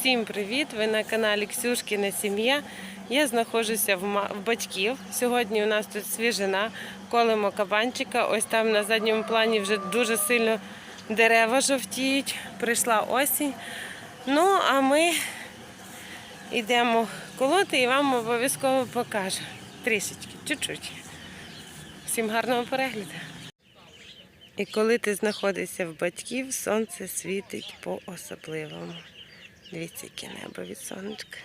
Всім привіт! Ви на каналі Ксюшкіна Сім'я. Я знаходжуся в, батьків. Сьогодні у нас тут свіжина, колемо кабанчика. Ось там на задньому плані вже дуже сильно дерева жовтіють. Прийшла осінь. Ну, а ми йдемо колоти і вам обов'язково покажу. Трішечки, чуть-чуть. Всім гарного перегляду. І коли ти знаходишся в батьків, сонце світить по-особливому. Дивіться, яке небо від сонечка.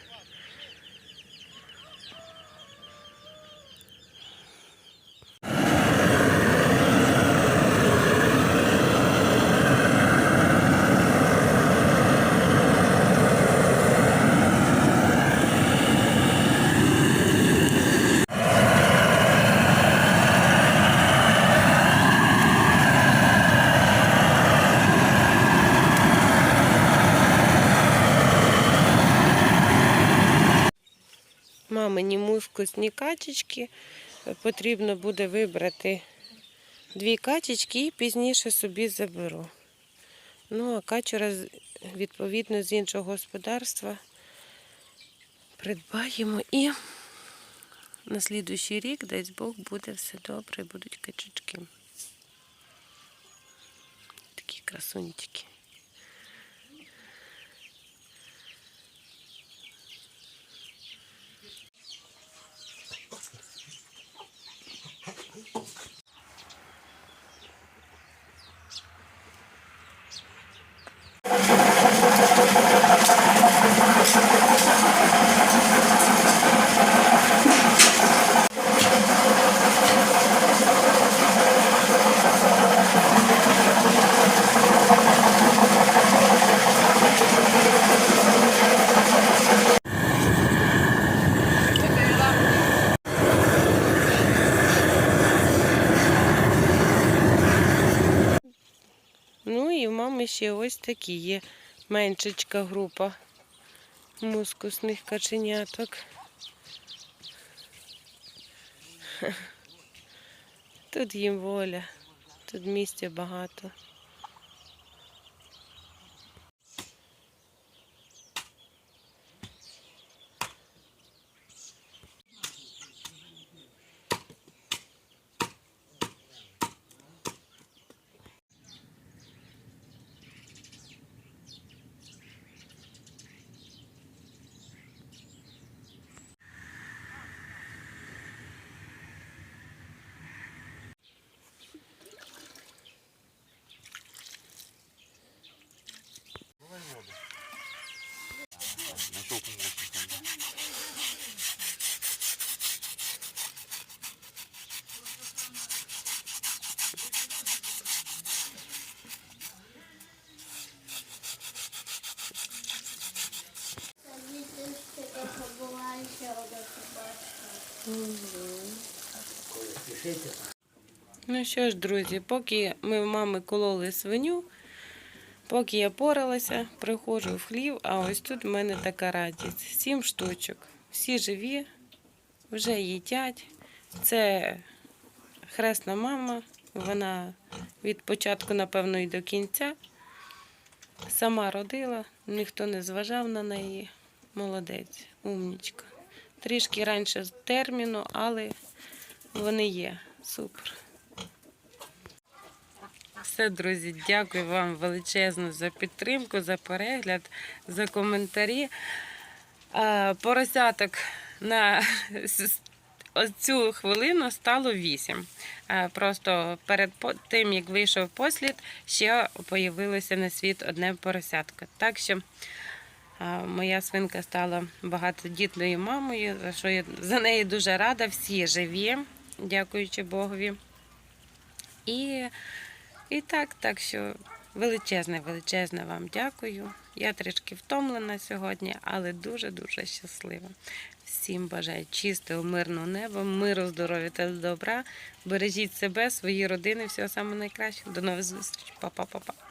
Мамині мускусні качечки. Потрібно буде вибрати дві качечки і пізніше собі заберу. Ну, а качура, відповідно, з іншого господарства придбаємо і на слідуючий рік, дасть Бог, буде все добре, будуть качечки. Такі красунчики. Ну і в мами ще ось такі є меншечка група мускусних каченяток. Тут їм воля, тут місця багато. Ну що ж, друзі, поки ми в мами кололи свиню, поки я поралася, приходжу в хлів, а ось тут в мене така радість. Сім штучок. Всі живі, вже їдять. Це хресна мама, вона від початку, напевно, і до кінця. Сама родила, ніхто не зважав на неї. Молодець, умнічка. Трішки раніше терміну, але вони є. Супер. Все, друзі, дякую вам величезно за підтримку, за перегляд, за коментарі. Поросяток на цю хвилину стало вісім. А, Просто перед тим, як вийшов послід, ще появилося на світ одне поросятко. Так що моя свинка стала багатодітною мамою, за що я за неї дуже рада. Всі живі, дякуючи Богові. І, і так, так що величезне, величезне вам дякую. Я трішки втомлена сьогодні, але дуже-дуже щаслива. Всім бажаю чистого, мирного неба, миру, здоров'я та добра. Бережіть себе, свої родини, всього найкращого. До нових зустрічей. Па-па-па-па.